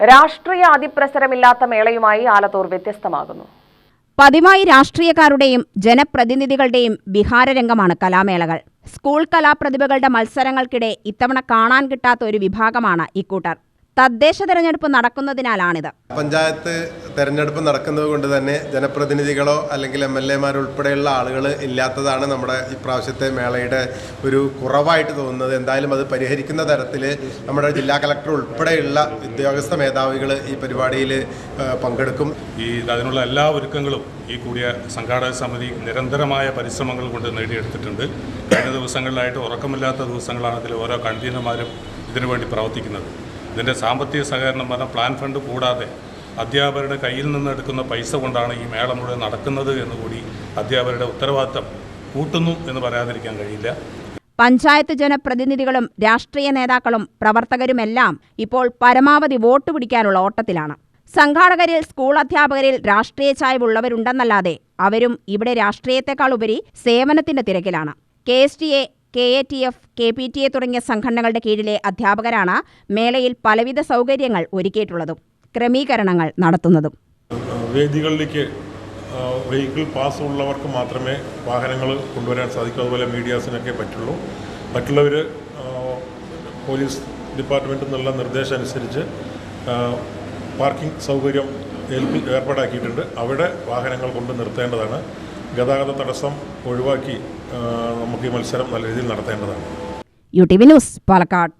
രാഷ്ട്രീയ അതിപ്രസരമില്ലാത്ത മേളയുമായി ആലത്തൂർ വ്യത്യസ്തമാകുന്നു. പതിവായി രാഷ്ട്രീയക്കാരുടെയും ജനപ്രതിനിധികളുടെയും വിഹാരരംഗമാണ് കലാമേളകൾ. സ്കൂൾ കലാപ്രതിഭകളുടെ മത്സരങ്ങൾക്കിടെ ഇത്തവണ കാണാൻ കിട്ടാത്ത ഒരു വിഭാഗമാണ് ഇക്കൂട്ടർ. തദ്ദേശ തെരഞ്ഞെടുപ്പ് നടക്കുന്നതിനാലാണിത്. പഞ്ചായത്ത് തെരഞ്ഞെടുപ്പ് നടക്കുന്നത് കൊണ്ട് തന്നെ ജനപ്രതിനിധികളോ അല്ലെങ്കിൽ എം എൽ എമാർ ഉൾപ്പെടെയുള്ള ആളുകൾ ഇല്ലാത്തതാണ് നമ്മുടെ ഇപ്രാവശ്യത്തെ മേളയുടെ ഒരു കുറവായിട്ട് തോന്നുന്നത്. എന്തായാലും അത് പരിഹരിക്കുന്ന തരത്തിൽ നമ്മുടെ ജില്ലാ കളക്ടർ ഉൾപ്പെടെയുള്ള ഉദ്യോഗസ്ഥ മേധാവികൾ ഈ പരിപാടിയിൽ പങ്കെടുക്കും. ഈ അതിനുള്ള എല്ലാ ഒരുക്കങ്ങളും ഈ കൂടിയ സംഘാടക സമിതി നിരന്തരമായ പരിശ്രമങ്ങൾ കൊണ്ട് നേടിയെടുത്തിട്ടുണ്ട്. കഴിഞ്ഞ ദിവസങ്ങളിലായിട്ട് ഉറക്കമില്ലാത്ത ദിവസങ്ങളാണ് ഇതിൽ ഓരോ കൺവീനർമാരും ഇതിനുവേണ്ടി പ്രവർത്തിക്കുന്നത്. ഇതിന്റെ സാമ്പത്തിക സഹകരണം പറഞ്ഞാൽ പ്ലാൻ ഫണ്ട് കൂടാതെ അധ്യാപകരുടെ കയ്യിൽ നിന്ന് എടുക്കുന്ന പൈസ കൊണ്ടാണ് ഈ മേള മുഴുവൻ നടക്കുന്നത് എന്നുകൂടി അധ്യാപകരുടെ ഉത്തരവാദിത്തം കൂട്ടുന്നു എന്ന് പറയാതിരിക്കാൻ കഴിയില്ല. പഞ്ചായത്ത് ജനപ്രതിനിധികളും രാഷ്ട്രീയ നേതാക്കളും പ്രവർത്തകരുമെല്ലാം ഇപ്പോൾ പരമാവധി വോട്ട് പിടിക്കാനുള്ള ഓട്ടത്തിലാണ്. സംഘാടകരിൽ സ്കൂൾ അധ്യാപകരിൽ രാഷ്ട്രീയ ചായ്വുള്ളവരുണ്ടെന്നല്ലാതെ അവരും ഇവിടെ രാഷ്ട്രീയത്തെക്കാൾ ഉപരി സേവനത്തിന്റെ തിരക്കിലാണ്. K S T A K A T F K P T A തുടങ്ങിയ സംഘടനകളുടെ കീഴിലെ അധ്യാപകരാണ് മേളയിൽ പലവിധ സൗകര്യങ്ങൾ ഒരുക്കിയിട്ടുള്ളതും ക്രമീകരണങ്ങൾ നടത്തുന്നതും. വേദികളിലേക്ക് വെഹിക്കിൾ പാസ് ഉള്ളവർക്ക് മാത്രമേ വാഹനങ്ങൾ കൊണ്ടുവരാൻ സാധിക്കൂ. അതുപോലെ മീഡിയാസിനൊക്കെ പറ്റുള്ളൂ. മറ്റുള്ളവർ പോലീസ് ഡിപ്പാർട്ട്മെന്റിൽ നിന്നുള്ള നിർദ്ദേശം അനുസരിച്ച് പാർക്കിംഗ് സൗകര്യം ഏൽപ്പി ഏർപ്പാടാക്കിയിട്ടുണ്ട്. അവിടെ വാഹനങ്ങൾ കൊണ്ട് നിർത്തേണ്ടതാണ്. ഗതാഗത തടസ്സം ഒഴിവാക്കി നമുക്ക് ഈ മത്സരം നല്ല രീതിയിൽ നടത്തേണ്ടതാണ്. U T V news Palakkad.